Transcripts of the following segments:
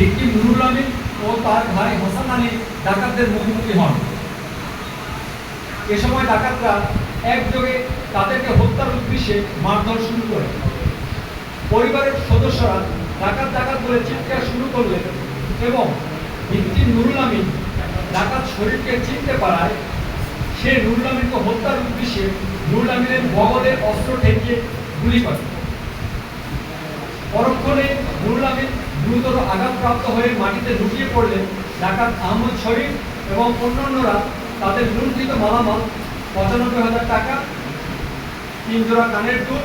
Victim Nurul Amin ও তার ভাই হাসান আলী ডাকাতদের মুখোমুখি হন। এ সময় ডাকাতরা একযোগে তাদেরকে হত্যার উদ্দেশ্যে মারধর শুরু করে। পরিবারের সদস্যরা ডাকাত ডাকাত বলে চিৎকার শুরু করলেন এবং ভিক্টিম নুরুল আমিন ডাকাত শরীরকে চিনতে পারায়, সে নুরুল আমিনকে হত্যার উদ্দেশ্যে নুরুল আমিনের বগলে অস্ত্র ঠেকিয়ে গুলি করে পরক্ষণে নুরুল আমিন গুরুতর আঘাতপ্রাপ্ত হয়ে মাটিতে লুটিয়ে পড়লেন ডাকাত আহমদ শরীফ এবং অন্যান্যরা। তাদের লুণ্ঠিত মালামাল, পঁচানব্বই হাজার টাকা, তিন জোড়া কানের দুল,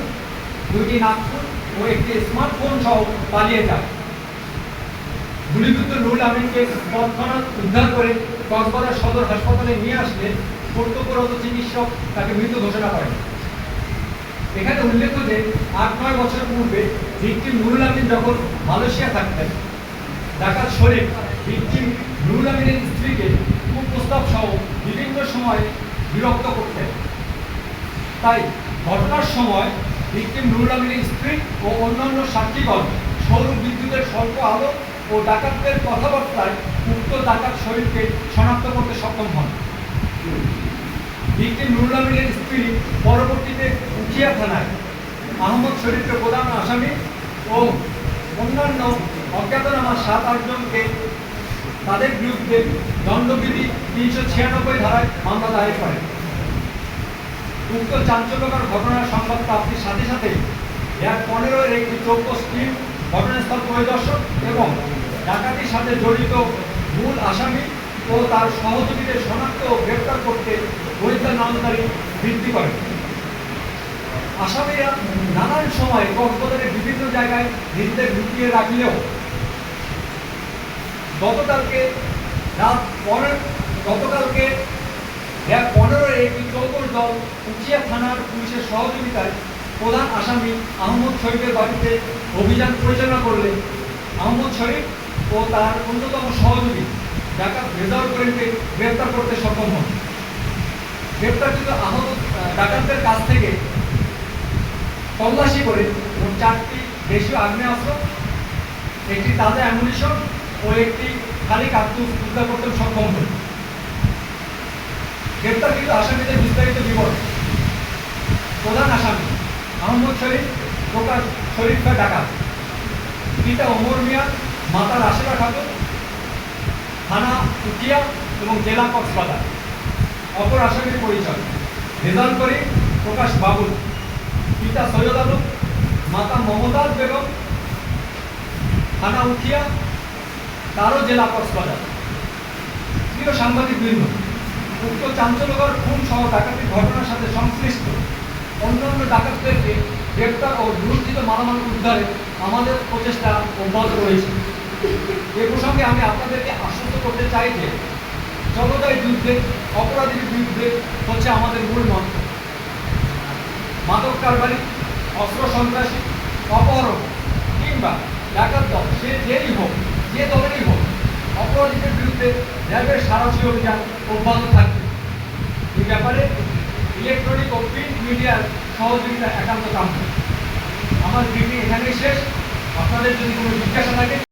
দুইটি নাগপুর ও একটি স্মার্টফোন সহ পালিয়ে যায় গুলিবিদ্ধ নুরুল আমিনকে তৎক্ষণাৎ উদ্ধার করে কক্সবাজার সদর হাসপাতালে নিয়ে আসলে কর্তব্যরত চিকিৎসক তাকে মৃত ঘোষণা করেন। এখানে উল্লেখ্য যে আট, নয় বছর পূর্বে ভিকটিম নুরুল আমিন যখন মালয়েশিয়া থাকতেন, ডাকাত শরীফ ভিকটিম নুরুল আমিনের স্ত্রীকে কুপ্রস্তাব সহ বিভিন্ন সময় বিরক্ত করতেন। তাই ঘটনার সময় ভিকটিম নুরুল আমিনের স্ত্রী ও অন্যান্য সাক্ষীগণ সৌর বিদ্যুতের স্বল্প আলো ও ডাকাতদের কথাবার্তায় উক্ত ডাকাত শরীফকে শনাক্ত করতে সক্ষম হন। ভিকটিম নুরুল আমিনের স্ত্রী পরবর্তীতে উখিয়া থানায় আহমদ শরীফকে প্রধান আসামি ও অন্যান্য অজ্ঞাতনামা সাত আটজনকে তাদের বিরুদ্ধে দণ্ডবিধি তিনশো ছিয়ানব্বই ধারায় মামলা দায়ের করেন। উক্ত চাঞ্চল্যকর ঘটনার সংবাদ প্রাপ্তির সাথে সাথে এক পনেরোর একটি চৌকস টিম ঘটনাস্থল পরিদর্শক এবং ডাকাতির সাথে জড়িত মূল আসামি ও তার সহযোগীদের শনাক্ত ও গ্রেপ্তার করতে গোয়েন্দা নামদারি বৃদ্ধি করে আসামিরা নানান সময় কক্সবাজারের বিভিন্ন জায়গায় নিজেদের লুকিয়ে রাখলেও গতকালকে রাত পনেরো গতকালকে এক পনেরোর একটি চৌকস দল উচিয়া থানার পুলিশের সহযোগিতায় প্রধান আসামি আহমদ শরীফের বাড়িতে অভিযান পরিচালনা করলে আহমদ শরীফ ও তার অন্যতম সহযোগী ডাকাত রেজাউল করিমকে গ্রেপ্তার করতে সক্ষম হন। গ্রেপ্তারকৃত আহত আহ, ডাকাতদের কাছ থেকে তল্লাশি করে মোট চারটি দেশীয় আগ্নেয়াস্ত্র একটি তাজা অ্যামুনিশন ও একটি খালি কার্তুজ উদ্ধার করতে সক্ষম হন গ্রেপ্তারকৃত আসামিদের বিস্তারিত বিবরণ। প্রধান আসামি আহমদ শরীফ, প্রকাশ শরীফ বা ডাকাত পিতা ওমর মিয়া মাতা রাশেদা খাতুন থানা উকিয়া এবং জেলা কক্সবাজার। অপর আসামির পরিচয়। রেজাল করিম, প্রকাশ বাবুল। পিতা সৈয়দ আলম, মাতা মমতাজ বেগম, থানা উখিয়া তারও জেলা কক্সবাজার। প্রিয় সাংবাদিক বৃন্দ, উক্ত চাঞ্চল্যকর খুন সহ ডাকাতির ঘটনার সাথে সংশ্লিষ্ট অন্যান্য ডাকাতদেরকে গ্রেপ্তার ও দুর্নীত মালামাল উদ্ধারে আমাদের প্রচেষ্টা অব্যাহত রয়েছে। এ প্রসঙ্গে আমি আপনাদেরকে আশ্বস্ত করতে চাই যে জনতার যুদ্ধে, অপরাধীর বিরুদ্ধে হচ্ছে আমাদের মূল মন্ত্র। মাদক কারবারি, অস্ত্র সন্ত্রাসী, অপহরণ, কিংবা ডাকাত দল, সে যেই হোক, যে দলেরই হোক, অপরাধীদের বিরুদ্ধে র্যাবের সারাশি অভিযান অব্যাহত থাকবে। এই ব্যাপারে ইলেকট্রনিক ও প্রিন্ট মিডিয়ার সহযোগিতা একান্ত কাম্য। আমার ব্রিফিং এখানেই শেষ। আপনাদের যদি কোনো জিজ্ঞাসা থাকে